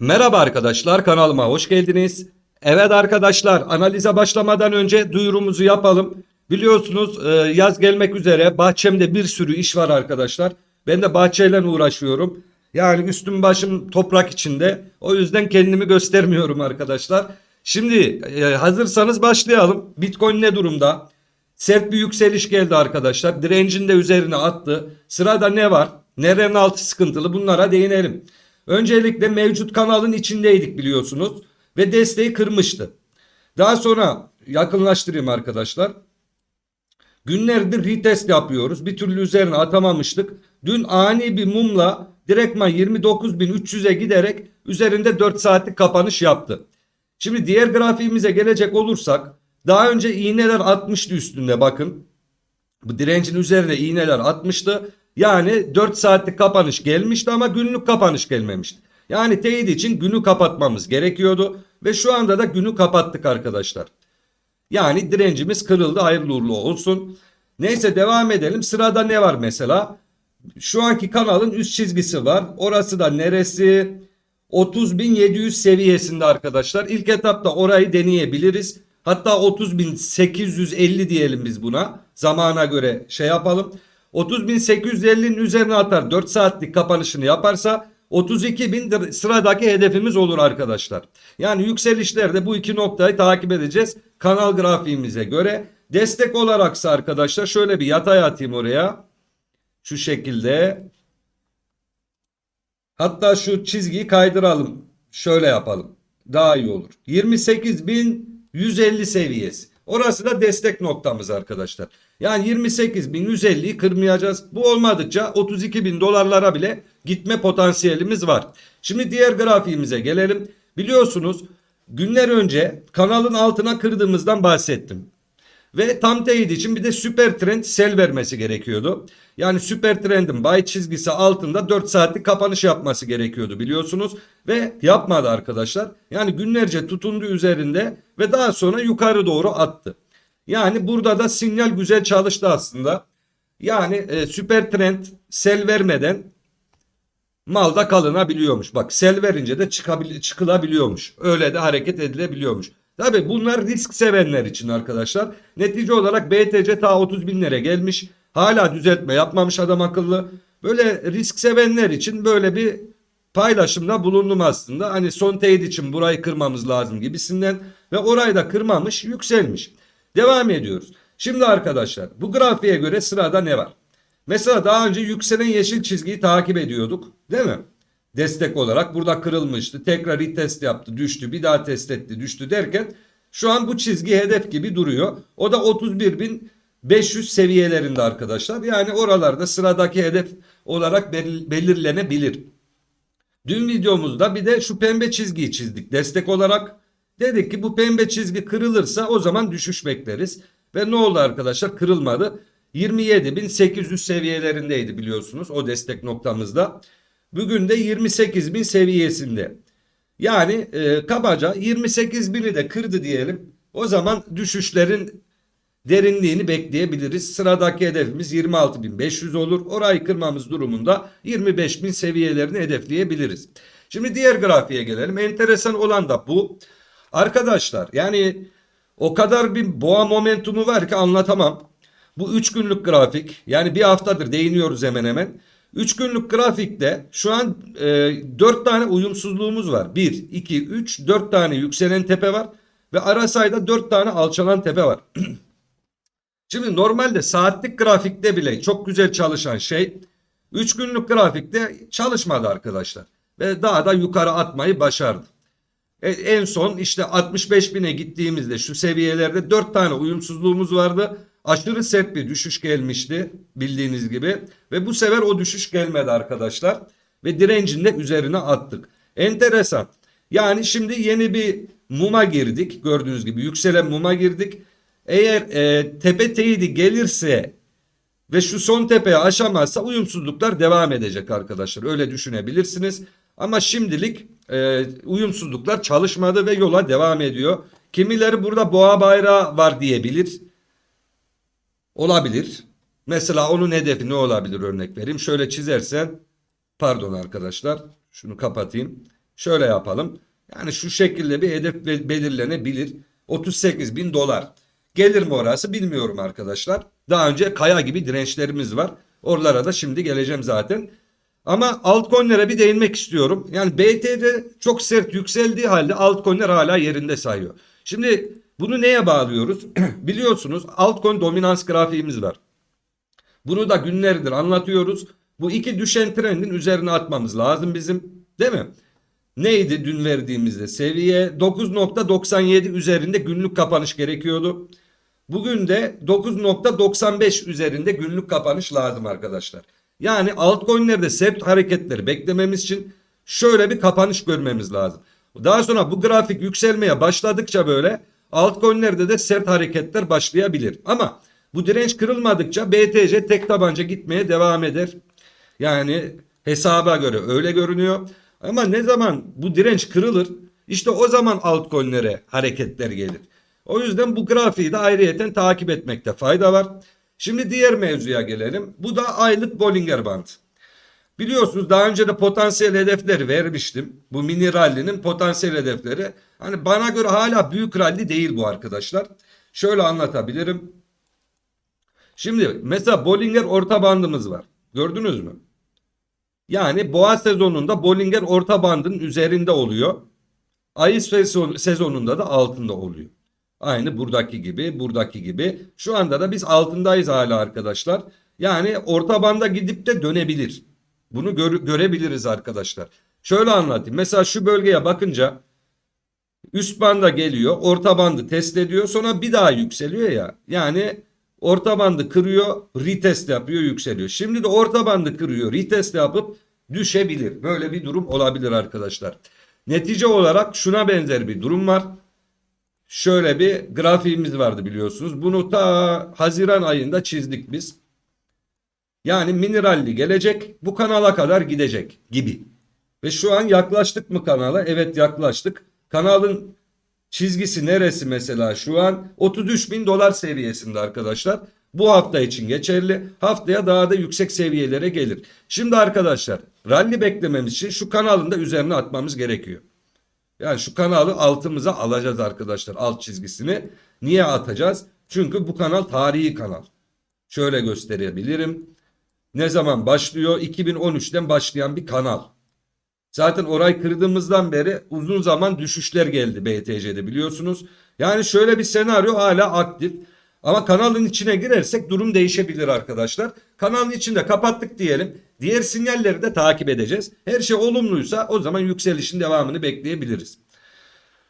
Merhaba arkadaşlar kanalıma hoş geldiniz. Evet arkadaşlar analize başlamadan önce duyurumuzu yapalım. Biliyorsunuz e, yaz gelmek üzere bahçemde bir sürü iş var arkadaşlar. Ben de bahçeyle uğraşıyorum. Yani üstüm başım toprak içinde. O yüzden kendimi göstermiyorum arkadaşlar. Şimdi e, hazırsanız başlayalım. Bitcoin ne durumda? Sert bir yükseliş geldi arkadaşlar. Direncin de üzerine attı. Sırada ne var? Nerenin altı sıkıntılı? Bunlara değinelim. Öncelikle mevcut kanalın içindeydik biliyorsunuz. Ve desteği kırmıştı. Daha sonra yakınlaştırayım arkadaşlar. Günlerdir retest yapıyoruz. Bir türlü üzerine atamamıştık. Dün ani bir mumla direktman 29.300'e giderek üzerinde 4 saatlik kapanış yaptı. Şimdi diğer grafiğimize gelecek olursak daha önce iğneler atmıştı üstünde bakın. Bu direncin üzerine iğneler atmıştı. Yani 4 saatlik kapanış gelmişti ama günlük kapanış gelmemişti. Yani teyit için günü kapatmamız gerekiyordu ve şu anda da günü kapattık arkadaşlar. Yani direncimiz kırıldı hayırlı uğurlu olsun. Neyse devam edelim. Sırada ne var mesela? Şu anki kanalın üst çizgisi var. Orası da neresi? 30.700 seviyesinde arkadaşlar. İlk etapta orayı deneyebiliriz. Hatta 30.850 diyelim biz buna. Zamana göre şey yapalım. 30.850'nin üzerine atar 4 saatlik kapanışını yaparsa 32.000 sıradaki hedefimiz olur arkadaşlar. Yani yükselişlerde bu iki noktayı takip edeceğiz. Kanal grafiğimize göre. Destek olaraksa arkadaşlar şöyle bir yatay atayım oraya. Şu şekilde. Hatta şu çizgiyi kaydıralım. Şöyle yapalım. Daha iyi olur. 28.150 seviyesi. Orası da destek noktamız arkadaşlar. Yani 28.150'yi kırmayacağız. Bu olmadıkça 32.000 dolarlara bile gitme potansiyelimiz var. Şimdi diğer grafiğimize gelelim. Biliyorsunuz günler önce kanalın altına kırdığımızdan bahsettim. Ve tam teyit için bir de süper trend sel vermesi gerekiyordu. Yani süper trendin buy çizgisi altında 4 saatlik kapanış yapması gerekiyordu biliyorsunuz. Ve yapmadı arkadaşlar. Yani günlerce tutundu üzerinde ve daha sonra yukarı doğru attı. Yani burada da sinyal güzel çalıştı aslında. Yani e, süper trend sel vermeden malda kalınabiliyormuş. Bak sel verince de çıkabil çıkılabiliyormuş. Öyle de hareket edilebiliyormuş. Tabi bunlar risk sevenler için arkadaşlar. Netice olarak BTC ta 30 binlere gelmiş. Hala düzeltme yapmamış adam akıllı. Böyle risk sevenler için böyle bir paylaşımda bulundum aslında. Hani son teyit için burayı kırmamız lazım gibisinden. Ve orayı da kırmamış yükselmiş. Devam ediyoruz. Şimdi arkadaşlar bu grafiğe göre sırada ne var? Mesela daha önce yükselen yeşil çizgiyi takip ediyorduk. Değil mi? Destek olarak burada kırılmıştı. Tekrar retest yaptı, düştü, bir daha test etti, düştü derken şu an bu çizgi hedef gibi duruyor. O da 31.500 seviyelerinde arkadaşlar. Yani oralarda sıradaki hedef olarak belir- belirlenebilir. Dün videomuzda bir de şu pembe çizgiyi çizdik destek olarak. Dedik ki bu pembe çizgi kırılırsa o zaman düşüş bekleriz. Ve ne oldu arkadaşlar? Kırılmadı. 27.800 seviyelerindeydi biliyorsunuz o destek noktamızda. Bugün de 28.000 seviyesinde. Yani e, kabaca 28.000'i de kırdı diyelim. O zaman düşüşlerin derinliğini bekleyebiliriz. Sıradaki hedefimiz 26.500 olur. Orayı kırmamız durumunda 25.000 seviyelerini hedefleyebiliriz. Şimdi diğer grafiğe gelelim. Enteresan olan da bu. Arkadaşlar yani o kadar bir boğa momentumu var ki anlatamam. Bu 3 günlük grafik yani bir haftadır değiniyoruz hemen hemen. 3 günlük grafikte şu an e, 4 tane uyumsuzluğumuz var. 1, 2, 3, 4 tane yükselen tepe var. Ve ara sayıda 4 tane alçalan tepe var. Şimdi normalde saatlik grafikte bile çok güzel çalışan şey 3 günlük grafikte çalışmadı arkadaşlar. Ve daha da yukarı atmayı başardı. E, en son işte 65 bine gittiğimizde şu seviyelerde 4 tane uyumsuzluğumuz vardı. Aşırı sert bir düşüş gelmişti bildiğiniz gibi. Ve bu sefer o düşüş gelmedi arkadaşlar. Ve direncin de üzerine attık. Enteresan. Yani şimdi yeni bir muma girdik. Gördüğünüz gibi yükselen muma girdik. Eğer e, tepe teyidi gelirse ve şu son tepeye aşamazsa uyumsuzluklar devam edecek arkadaşlar. Öyle düşünebilirsiniz. Ama şimdilik e, uyumsuzluklar çalışmadı ve yola devam ediyor. Kimileri burada boğa bayrağı var diyebilir. Olabilir. Mesela onun hedefi ne olabilir örnek vereyim. Şöyle çizersen pardon arkadaşlar şunu kapatayım. Şöyle yapalım. Yani şu şekilde bir hedef be- belirlenebilir. 38 bin dolar. Gelir mi orası bilmiyorum arkadaşlar. Daha önce kaya gibi dirençlerimiz var. Oralara da şimdi geleceğim zaten. Ama altcoin'lere bir değinmek istiyorum. Yani BTC çok sert yükseldiği halde altcoin'ler hala yerinde sayıyor. Şimdi bunu neye bağlıyoruz? Biliyorsunuz altcoin dominans grafiğimiz var. Bunu da günlerdir anlatıyoruz. Bu iki düşen trendin üzerine atmamız lazım bizim. Değil mi? Neydi dün verdiğimizde? Seviye 9.97 üzerinde günlük kapanış gerekiyordu. Bugün de 9.95 üzerinde günlük kapanış lazım arkadaşlar. Yani altcoin'lerde sert hareketleri beklememiz için şöyle bir kapanış görmemiz lazım. Daha sonra bu grafik yükselmeye başladıkça böyle altcoin'lerde de sert hareketler başlayabilir. Ama bu direnç kırılmadıkça BTC tek tabanca gitmeye devam eder. Yani hesaba göre öyle görünüyor. Ama ne zaman bu direnç kırılır işte o zaman altcoin'lere hareketler gelir. O yüzden bu grafiği de ayrıyeten takip etmekte fayda var. Şimdi diğer mevzuya gelelim. Bu da aylık Bollinger Band. Biliyorsunuz daha önce de potansiyel hedefleri vermiştim. Bu mini rally'nin potansiyel hedefleri. Hani bana göre hala büyük rally değil bu arkadaşlar. Şöyle anlatabilirim. Şimdi mesela Bollinger orta bandımız var. Gördünüz mü? Yani boğa sezonunda Bollinger orta bandın üzerinde oluyor. Ayı sezon, sezonunda da altında oluyor. Aynı buradaki gibi, buradaki gibi. Şu anda da biz altındayız hala arkadaşlar. Yani orta banda gidip de dönebilir. Bunu gör- görebiliriz arkadaşlar. Şöyle anlatayım. Mesela şu bölgeye bakınca üst banda geliyor, orta bandı test ediyor, sonra bir daha yükseliyor ya. Yani orta bandı kırıyor, retest yapıyor, yükseliyor. Şimdi de orta bandı kırıyor, retest yapıp düşebilir. Böyle bir durum olabilir arkadaşlar. Netice olarak şuna benzer bir durum var. Şöyle bir grafiğimiz vardı biliyorsunuz. Bunu ta Haziran ayında çizdik biz. Yani mineralli gelecek bu kanala kadar gidecek gibi. Ve şu an yaklaştık mı kanala? Evet yaklaştık. Kanalın çizgisi neresi mesela şu an? 33 bin dolar seviyesinde arkadaşlar. Bu hafta için geçerli. Haftaya daha da yüksek seviyelere gelir. Şimdi arkadaşlar rally beklememiz için şu kanalın da üzerine atmamız gerekiyor. Yani şu kanalı altımıza alacağız arkadaşlar alt çizgisini. Niye atacağız? Çünkü bu kanal tarihi kanal. Şöyle gösterebilirim. Ne zaman başlıyor? 2013'ten başlayan bir kanal. Zaten orayı kırdığımızdan beri uzun zaman düşüşler geldi BTC'de biliyorsunuz. Yani şöyle bir senaryo hala aktif. Ama kanalın içine girersek durum değişebilir arkadaşlar. Kanalın içinde kapattık diyelim. Diğer sinyalleri de takip edeceğiz. Her şey olumluysa o zaman yükselişin devamını bekleyebiliriz.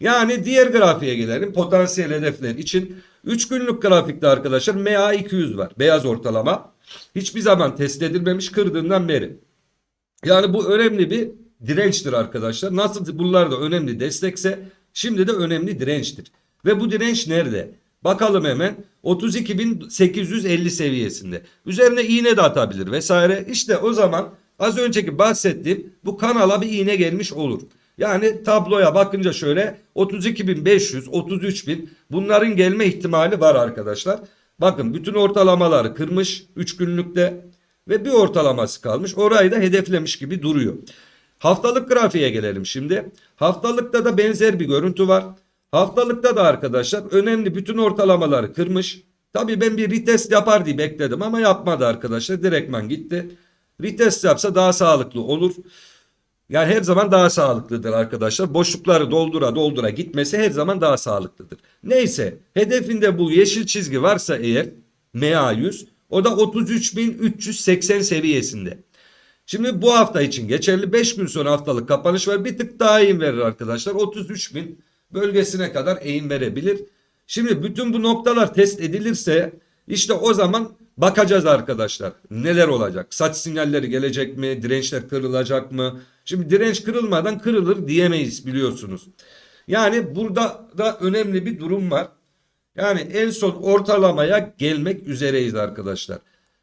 Yani diğer grafiğe gelelim. Potansiyel hedefler için 3 günlük grafikte arkadaşlar MA200 var. Beyaz ortalama. Hiçbir zaman test edilmemiş kırdığından beri. Yani bu önemli bir dirençtir arkadaşlar. Nasıl bunlar da önemli destekse şimdi de önemli dirençtir. Ve bu direnç nerede? Bakalım hemen 32.850 seviyesinde. Üzerine iğne de atabilir vesaire. İşte o zaman az önceki bahsettiğim bu kanala bir iğne gelmiş olur. Yani tabloya bakınca şöyle 32.500, 33.000 bunların gelme ihtimali var arkadaşlar. Bakın bütün ortalamaları kırmış 3 günlükte ve bir ortalaması kalmış. Orayı da hedeflemiş gibi duruyor. Haftalık grafiğe gelelim şimdi. Haftalıkta da benzer bir görüntü var. Haftalıkta da arkadaşlar önemli bütün ortalamaları kırmış. Tabii ben bir retest yapar diye bekledim ama yapmadı arkadaşlar. Direktman gitti. Retest yapsa daha sağlıklı olur. Yani her zaman daha sağlıklıdır arkadaşlar. Boşlukları doldura doldura gitmesi her zaman daha sağlıklıdır. Neyse hedefinde bu yeşil çizgi varsa eğer MA100 o da 33.380 seviyesinde. Şimdi bu hafta için geçerli 5 gün sonra haftalık kapanış var. Bir tık daha eğim verir arkadaşlar. 33.000 bölgesine kadar eğim verebilir. Şimdi bütün bu noktalar test edilirse işte o zaman bakacağız arkadaşlar. Neler olacak? Saç sinyalleri gelecek mi? Dirençler kırılacak mı? Şimdi direnç kırılmadan kırılır diyemeyiz biliyorsunuz. Yani burada da önemli bir durum var. Yani en son ortalamaya gelmek üzereyiz arkadaşlar.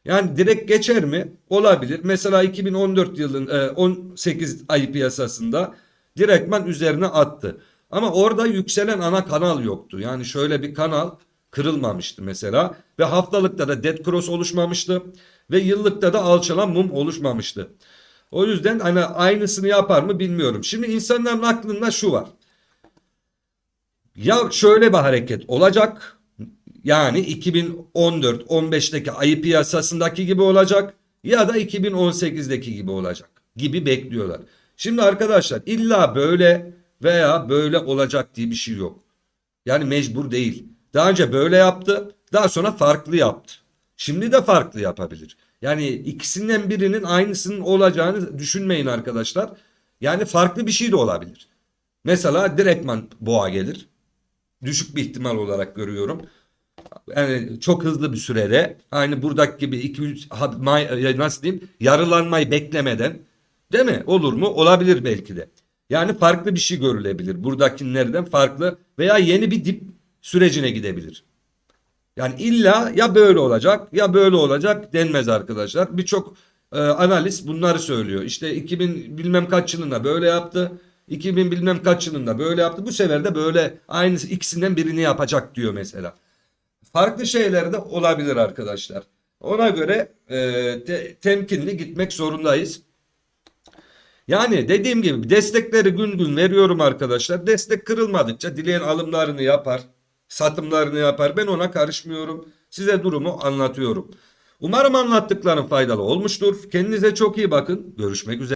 Yani direkt geçer mi? Olabilir. Mesela 2014 yılın e, 18 ay piyasasında direktman üzerine attı. Ama orada yükselen ana kanal yoktu. Yani şöyle bir kanal kırılmamıştı mesela ve haftalıkta da dead cross oluşmamıştı ve yıllıkta da alçalan mum oluşmamıştı. O yüzden hani aynısını yapar mı bilmiyorum. Şimdi insanların aklında şu var. Ya şöyle bir hareket olacak. Yani 2014-15'teki ayı piyasasındaki gibi olacak ya da 2018'deki gibi olacak gibi bekliyorlar. Şimdi arkadaşlar illa böyle veya böyle olacak diye bir şey yok. Yani mecbur değil. Daha önce böyle yaptı, daha sonra farklı yaptı. Şimdi de farklı yapabilir. Yani ikisinden birinin aynısının olacağını düşünmeyin arkadaşlar. Yani farklı bir şey de olabilir. Mesela direktman boğa gelir. Düşük bir ihtimal olarak görüyorum. Yani çok hızlı bir sürede aynı buradaki gibi 200 nasıl diyeyim yarılanmayı beklemeden değil mi? Olur mu? Olabilir belki de. Yani farklı bir şey görülebilir. Buradakilerden farklı veya yeni bir dip sürecine gidebilir. Yani illa ya böyle olacak ya böyle olacak denmez arkadaşlar. Birçok e, analist bunları söylüyor. İşte 2000 bilmem kaç yılında böyle yaptı. 2000 bilmem kaç yılında böyle yaptı. Bu sefer de böyle aynı ikisinden birini yapacak diyor mesela. Farklı şeyler de olabilir arkadaşlar. Ona göre e, te- temkinli gitmek zorundayız. Yani dediğim gibi destekleri gün gün veriyorum arkadaşlar. Destek kırılmadıkça dileyen alımlarını yapar, satımlarını yapar. Ben ona karışmıyorum. Size durumu anlatıyorum. Umarım anlattıklarım faydalı olmuştur. Kendinize çok iyi bakın. Görüşmek üzere.